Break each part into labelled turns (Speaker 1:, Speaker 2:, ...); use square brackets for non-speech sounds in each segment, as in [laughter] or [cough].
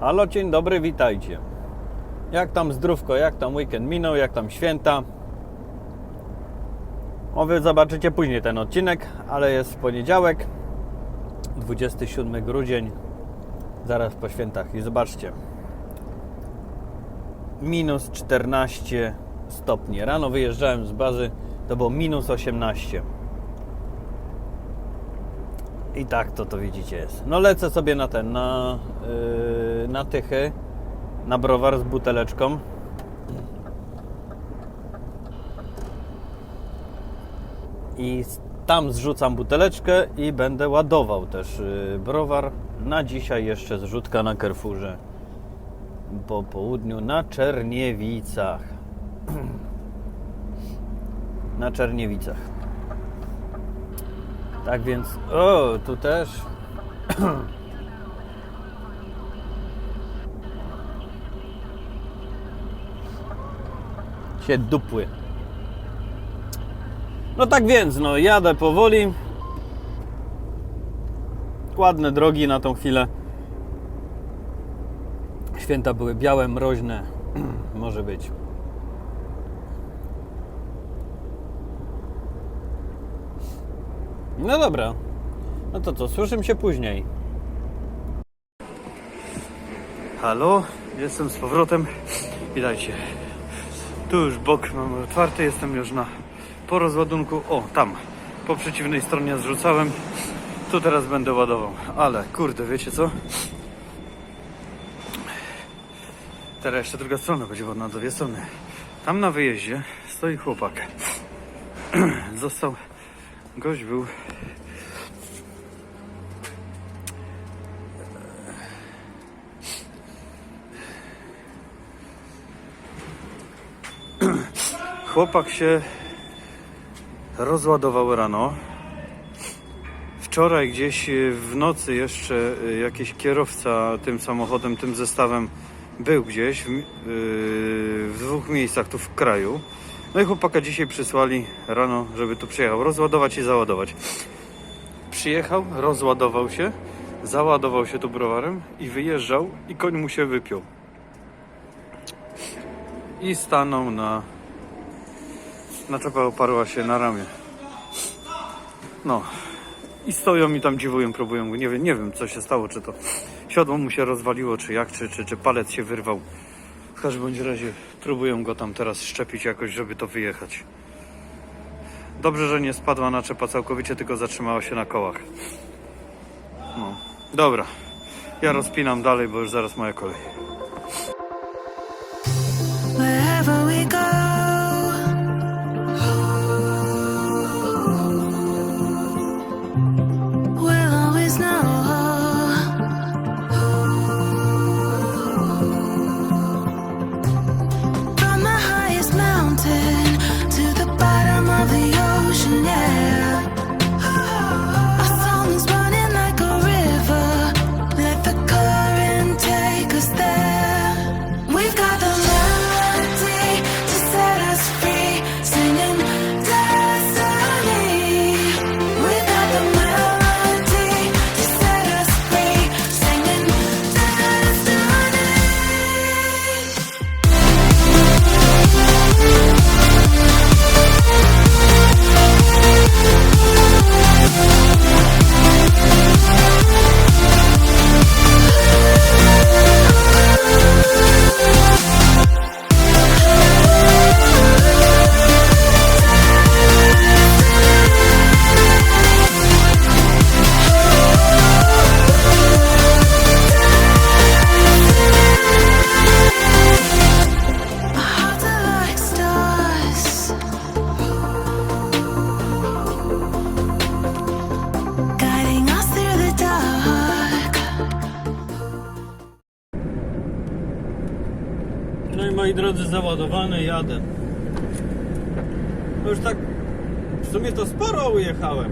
Speaker 1: Halo, dzień dobry, witajcie. Jak tam zdrówko, jak tam weekend minął, jak tam święta? O, wy zobaczycie później ten odcinek, ale jest poniedziałek, 27 grudzień, zaraz po świętach. I zobaczcie, minus 14 stopni. Rano wyjeżdżałem z bazy, to było minus 18. I tak to to widzicie jest. No lecę sobie na ten, na, yy, na tychy, na browar z buteleczką. I tam zrzucam buteleczkę i będę ładował też yy, browar. Na dzisiaj jeszcze zrzutka na Carrefourze po południu na Czerniewicach. [clears throat] Na Czerniewicach. Tak więc, o, tu też. [clears throat] się dupły. No tak więc, no jadę powoli. Ładne drogi na tą chwilę. Święta były białe, mroźne. [clears throat] Może być. No dobra. No to co, słyszymy się później.
Speaker 2: Halo, jestem z powrotem. Witajcie. Tu już bok mamy otwarty, jestem już na po rozładunku. O, tam, po przeciwnej stronie zrzucałem. Tu teraz będę ładował. Ale kurde, wiecie co? Teraz jeszcze druga strona będzie ładna, dwie strony. Tam na wyjeździe stoi chłopak. [clears throat] Został, gość był [clears throat] Chłopak się rozładował rano. Wczoraj gdzieś e, w nocy jeszcze e, jakiś kierowca tym samochodem, tym zestawem był gdzieś w, w dwóch miejscach tu w kraju. No i chłopaka dzisiaj przysłali rano, żeby tu przyjechał rozładować i załadować. Przyjechał, rozładował się, załadował się tu browarem i wyjeżdżał i koń mu się wypiął. I stanął na Naczepa oparła się na ramię. No. I stoją i tam dziwują, próbują. Nie wiem, nie wiem co się stało, czy to siodło mu się rozwaliło, czy jak, czy, czy, czy palec się wyrwał. W każdym bądź razie próbują go tam teraz szczepić jakoś, żeby to wyjechać. Dobrze, że nie spadła naczepa całkowicie, tylko zatrzymała się na kołach. No. Dobra. Ja rozpinam dalej, bo już zaraz moja kolej.
Speaker 1: Moi drodzy, załadowany, jadę. No już tak, w sumie to sporo ujechałem.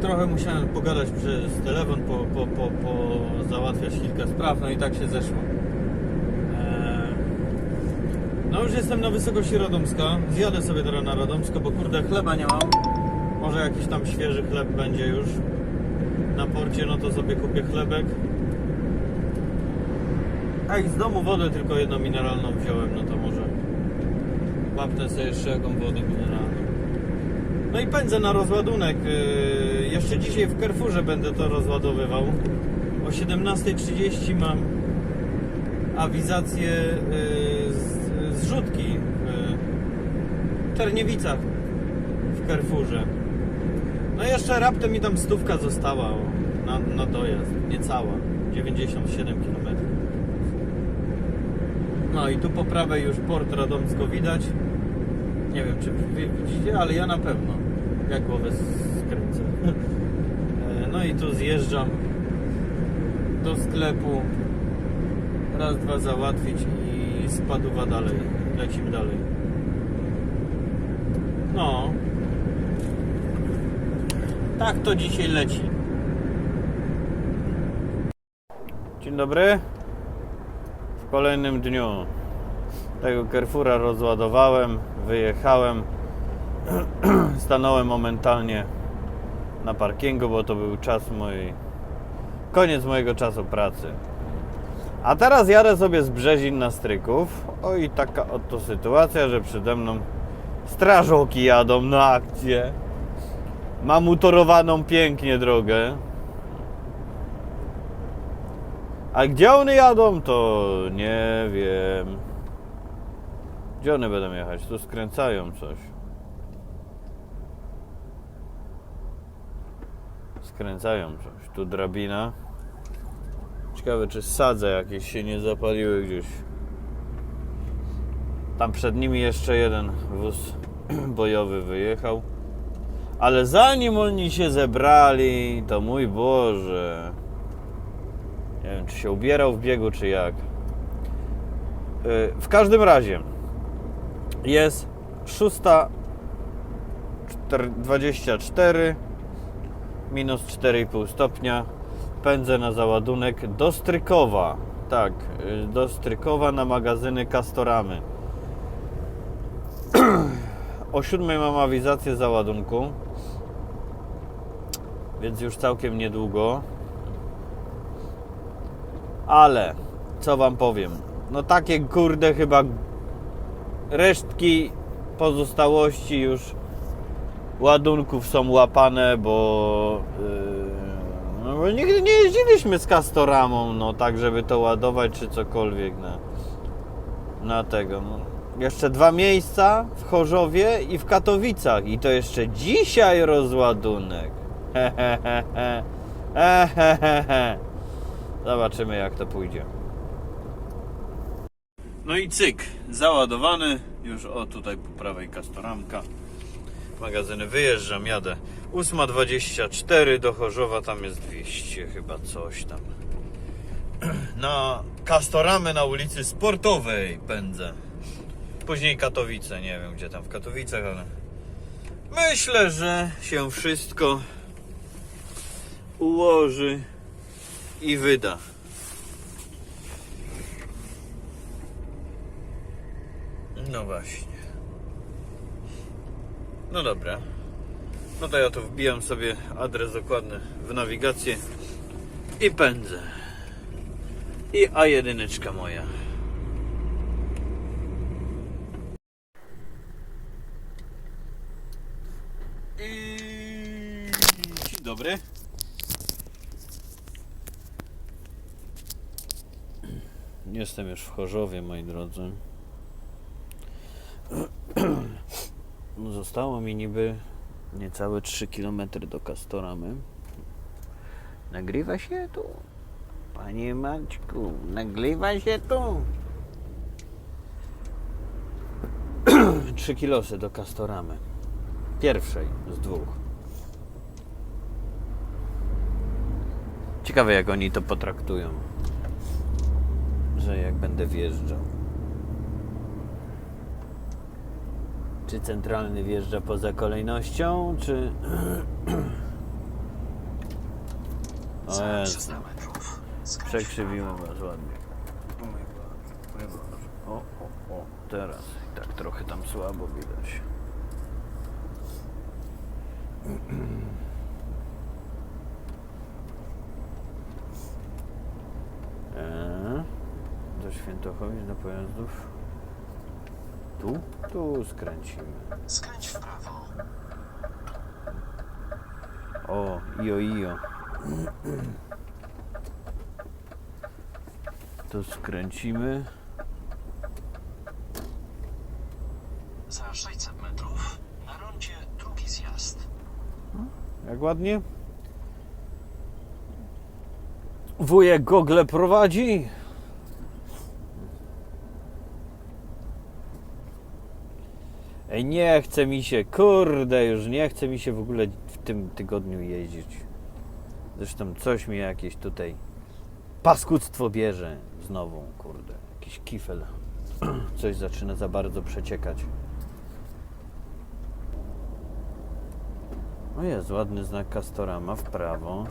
Speaker 1: Trochę musiałem pogadać przez telefon, po, po, po, po załatwiać kilka spraw, no i tak się zeszło. Eee, No już jestem na wysokości Radomska. Zjadę sobie teraz na Radomsko, bo kurde chleba nie mam. Może jakiś tam świeży chleb będzie już. Na porcie, no to sobie kupię chlebek. A i z domu wodę tylko jedną mineralną wziąłem, no to może łapnę sobie jeszcze jaką wodę mineralną. No i pędzę na rozładunek. Yy, Jeszcze dzisiaj w Carrefourze będę to rozładowywał. O 17.30 mam awizację yy, zrzutki w Czerniewicach w Carrefourze. No jeszcze raptem mi tam stówka została na, na dojazd, niecała, 97 km. No i tu po prawej już port Radomsko widać. Nie wiem czy widzicie, ale ja na pewno jak głowę skręcę. [laughs] No i tu zjeżdżam do sklepu. Raz, dwa załatwić i spaduwa dalej. Lecimy dalej. No. Tak to dzisiaj leci. Dzień dobry. Kolejnym dniu tego Carrefoura rozładowałem, wyjechałem. [clears throat] Stanąłem momentalnie na parkingu, bo to był czas mojej. koniec mojego czasu pracy. A teraz jadę sobie z Brzezin na Stryków. O i taka oto sytuacja, że przede mną strażoki jadą na akcję. Mam utorowaną pięknie drogę. A gdzie one jadą, to nie wiem. Gdzie one będą jechać? Tu skręcają coś. Skręcają coś. Tu drabina. Ciekawe, czy sadze jakieś się nie zapaliły gdzieś. Tam przed nimi jeszcze jeden wóz [clears throat] bojowy wyjechał. Ale zanim oni się zebrali, to mój Boże. Nie wiem, czy się ubierał w biegu, czy jak. Yy, W każdym razie jest 6.24 minus 4,5 stopnia. Pędzę na załadunek do Strykowa. Tak, yy, do Strykowa na magazyny Castoramy. [clears throat] O 7 mam awizację załadunku. Więc już całkiem niedługo. Ale co wam powiem? No takie kurde chyba resztki pozostałości już ładunków są łapane, bo yy, no bo nigdy nie jeździliśmy z Castoramą, no tak żeby to ładować czy cokolwiek na, na tego. No. Jeszcze dwa miejsca w Chorzowie i w Katowicach i to jeszcze dzisiaj rozładunek. Hehehe. Hehehe. Zobaczymy jak to pójdzie. No i cyk, załadowany. Już o tutaj po prawej kastoramka. Magazyny wyjeżdżam, jadę. 8.24 do Chorzowa, tam jest 200 chyba coś tam. [clears throat] Na Kastoramy na ulicy Sportowej pędzę. Później Katowice, nie wiem gdzie tam w Katowicach, ale myślę, że się wszystko ułoży i wyda. No właśnie. No dobra. No to ja tu wbijam sobie adres dokładny w nawigację i pędzę. I A1 moja. I... Dobry. Jestem już w Chorzowie, moi drodzy. [clears throat] Zostało mi niby niecałe 3 km do Kastoramy. Nagrywa się tu. Panie Maćku, nagrywa się tu. [clears throat] 3 kilosy do Kastoramy. Pierwszej z dwóch. Ciekawe jak oni to potraktują. Że jak będę wjeżdżał. Czy centralny wjeżdża poza kolejnością, czy... [clears throat] O jest. Przekrzywiłem was ładnie. O, o, o, teraz. I tak trochę tam słabo widać. Świętochowicz do pojazdów. Tu? Tu skręcimy.
Speaker 3: Skręć w prawo.
Speaker 1: O, io io. Tu skręcimy.
Speaker 3: Za 600 metrów. Na rondzie drugi zjazd.
Speaker 1: Jak ładnie. Wujek gogle prowadzi. Nie chce mi się, kurde, już nie chce mi się w ogóle w tym tygodniu jeździć. Zresztą coś mi jakieś tutaj paskudztwo bierze znowu, kurde, jakiś kifel. [clears throat] Coś zaczyna za bardzo przeciekać. O jest, ładny znak Castorama w prawo.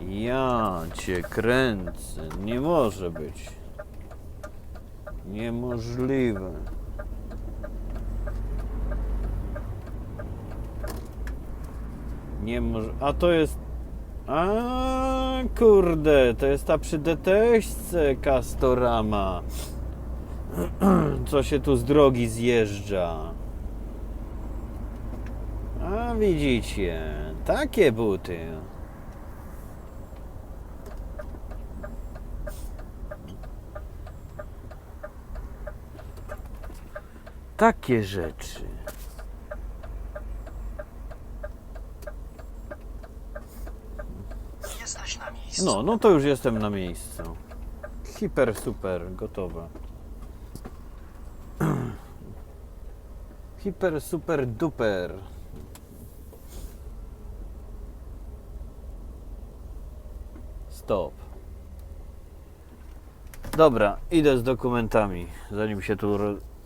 Speaker 1: Ja cię kręcę. Nie może być. Niemożliwe. Nie może. A to jest. A kurde, to jest ta przy deteśce Castorama. [clears throat] Co się tu z drogi zjeżdża. A widzicie, takie buty. Takie rzeczy.
Speaker 3: Jesteś na miejscu.
Speaker 1: No, no to już jestem na miejscu. Hiper, super, gotowe. Hiper, super, duper. Stop. Dobra, idę z dokumentami. Zanim się tu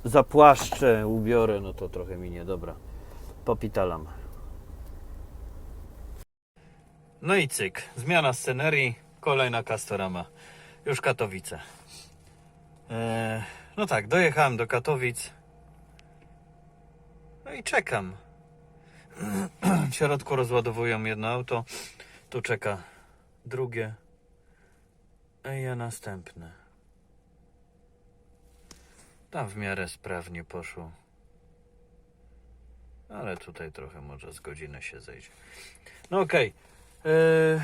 Speaker 1: zapłaszczę, ubiorę, no to trochę minie. Dobra, popitalam. No i cyk, zmiana scenerii, kolejna Castorama. Już Katowice. Eee, no tak, dojechałem do Katowic. No i czekam. [clears throat] W środku rozładowują jedno auto. Tu czeka drugie. A ja następne. Tam w miarę sprawnie poszło. Ale tutaj trochę może z godziny się zejdzie. No okej. Eee,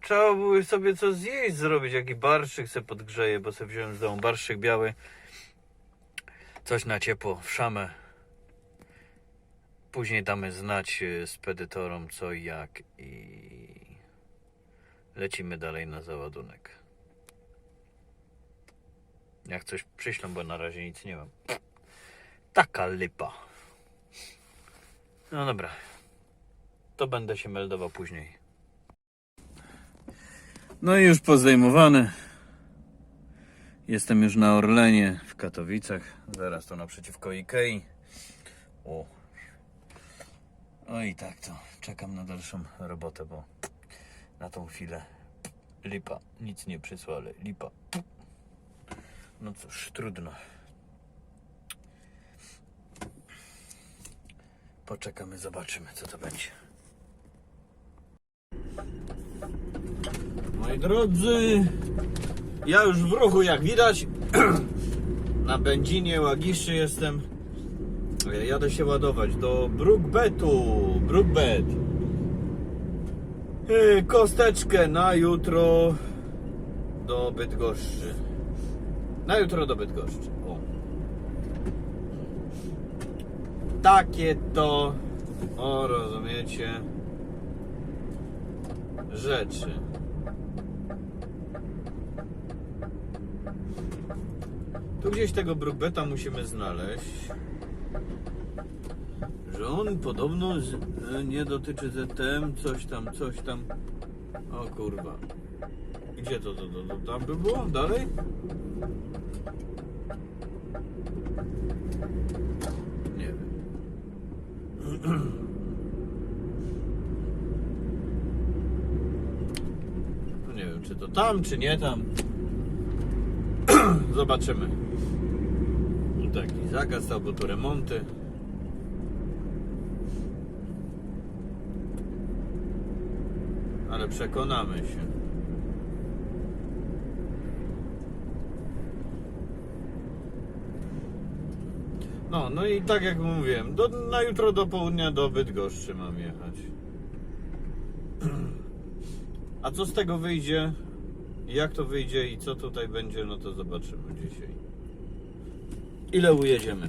Speaker 1: trzeba by sobie coś zjeść, zrobić. Jaki barszyk se podgrzeje, bo sobie wziąłem z domu barszyk biały. Coś na ciepło, w szamę. Później damy znać e, spedytorom co i jak i lecimy dalej na załadunek. Jak coś przyślą, bo na razie nic nie mam. Taka lipa. No dobra. To będę się meldował później. No i już pozdejmowane. Jestem już na Orlenie w Katowicach. Zaraz to naprzeciwko Ikei. O. No i tak to. Czekam na dalszą robotę, bo na tą chwilę lipa. Nic nie przysłali. Lipa. No cóż, trudno. Poczekamy, zobaczymy co to będzie. Moi drodzy, ja już w ruchu jak widać. [clears throat] Na benzinie Łagiszy jestem. Jadę się ładować do Brookbetu. Brookbet. Yy, Kosteczkę na jutro do Bydgoszczy. Na jutro do Bydgoszczy. O. Takie to, o rozumiecie, rzeczy. Tu gdzieś tego Brookbeta musimy znaleźć. Że on podobno z, e, nie dotyczy ZTM, coś tam, coś tam. O kurwa. Gdzie to, to, to, to tam by było? Dalej? Nie wiem. [clears throat] No nie wiem, czy to tam, czy nie tam. [clears throat] Zobaczymy tu jakiś zakaz albo tu remonty. Ale przekonamy się. No, no i tak jak mówiłem, do, na jutro do południa do Bydgoszczy mam jechać. [clears throat] A co z tego wyjdzie, jak to wyjdzie i co tutaj będzie, no to zobaczymy dzisiaj. Ile ujedziemy?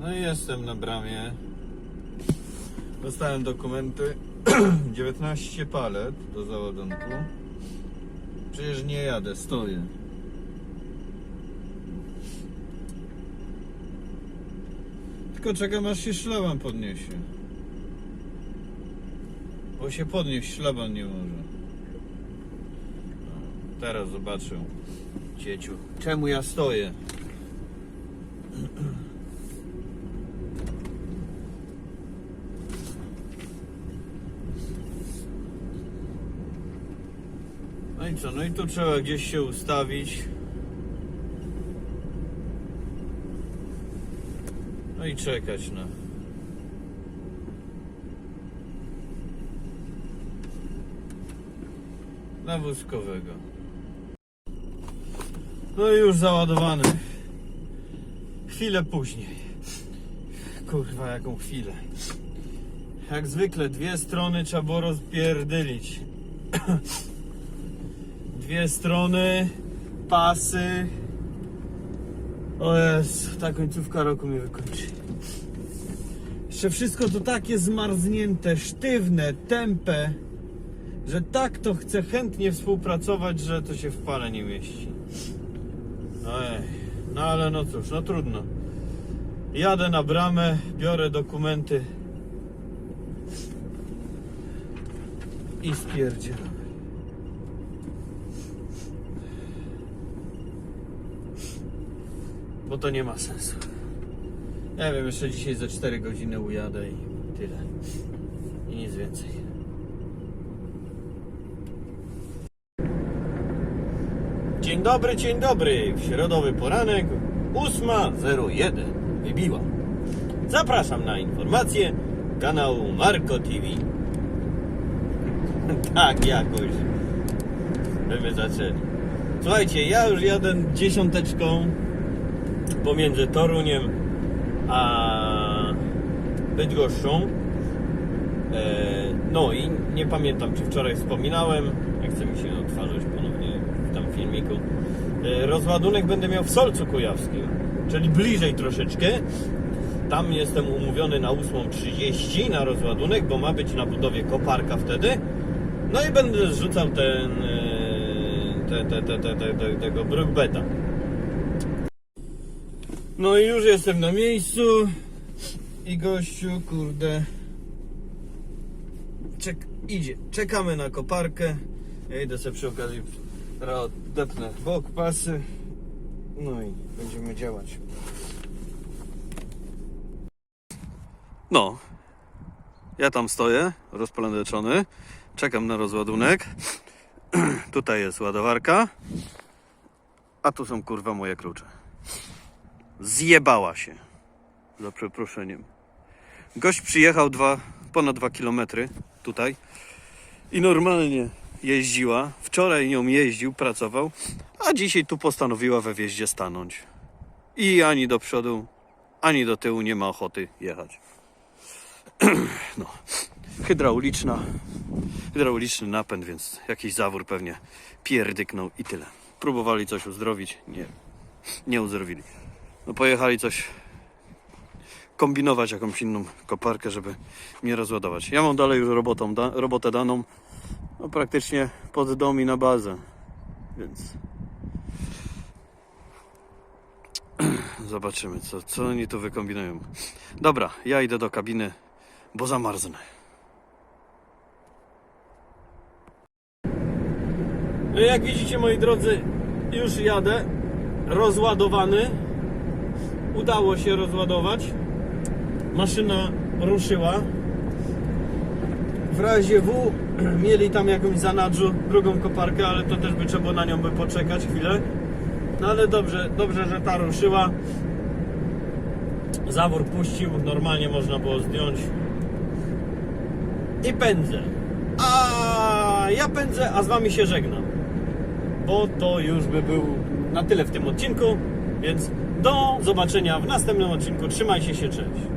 Speaker 1: No i jestem na bramie. Dostałem dokumenty. [clears throat] 19 palet do załadunku. Przecież nie jadę, stoję. Tylko czekam aż się szlaban podniesie. Bo się podnieść szlaban nie może. Teraz zobaczę. Cieciu. Czemu ja stoję? No i co? No i tu trzeba gdzieś się ustawić. No i czekać na. Na wózkowego. No i już załadowany. Chwilę później. Kurwa, jaką chwilę. Jak zwykle, dwie strony trzeba było rozpierdylić. [clears throat] Dwie strony, pasy. O jest, ta końcówka roku mnie wykończy. Jeszcze wszystko to takie zmarznięte, sztywne, tępe, że tak to chcę chętnie współpracować, że to się w pale nie mieści. No ale no cóż, no trudno. Jadę na bramę, biorę dokumenty i spierdzielam. Bo to nie ma sensu. Ja wiem, jeszcze dzisiaj za 4 godziny ujadę i tyle. I nic więcej. Dzień dobry, dzień dobry. W środowy poranek 8.01 wybiła. Zapraszam na informację kanału Marco TV. [laughs] tak jakoś. Będziemy zaczęli. Słuchajcie, ja już jadę dziesiąteczką pomiędzy Toruniem a Bydgoszczą. E, No i nie pamiętam, czy wczoraj wspominałem, nie chcę mi się odtwarzać ponownie filmiku. E, Rozładunek będę miał w Solcu Kujawskim, czyli bliżej troszeczkę. Tam jestem umówiony na 8.30 na rozładunek, bo ma być na budowie koparka wtedy. No i będę zrzucał ten, e, te, te, te, te, te, te, tego brookbeta. No i już jestem na miejscu i gościu, kurde, czek, idzie. Czekamy na koparkę. Ja idę sobie przy okazji teraz odepnę bok pasy. No i będziemy działać.
Speaker 2: No, ja tam stoję, rozplaneczony, czekam na rozładunek. [clears throat] Tutaj jest ładowarka, a tu są kurwa moje klucze. Zjebała się, za przeproszeniem. Gość przyjechał dwa, ponad 2 km tutaj i normalnie jeździła. Wczoraj nią jeździł, pracował, a dzisiaj tu postanowiła we wjeździe stanąć. I ani do przodu, ani do tyłu nie ma ochoty jechać. [clears throat] No, hydrauliczna, hydrauliczny napęd, więc jakiś zawór pewnie pierdyknął i tyle. Próbowali coś uzdrowić, nie, nie uzdrowili. No pojechali coś kombinować jakąś inną koparkę, żeby mnie rozładować. Ja mam dalej już robotą, da, robotę daną, no praktycznie pod dom i na bazę, więc [clears throat] zobaczymy co, co oni tu wykombinują. Dobra, ja idę do kabiny, bo zamarznę.
Speaker 1: No jak widzicie moi drodzy, już jadę rozładowany. Udało się rozładować. Maszyna ruszyła. W razie W mieli tam jakąś zanadrzu drugą koparkę, ale to też by trzeba na nią by poczekać chwilę. No ale dobrze, dobrze, że ta ruszyła. Zawór puścił, normalnie można było zdjąć. I pędzę. A ja pędzę, a z wami się żegnam bo to już by był na tyle w tym odcinku, więc do zobaczenia w następnym odcinku. Trzymajcie się, cześć.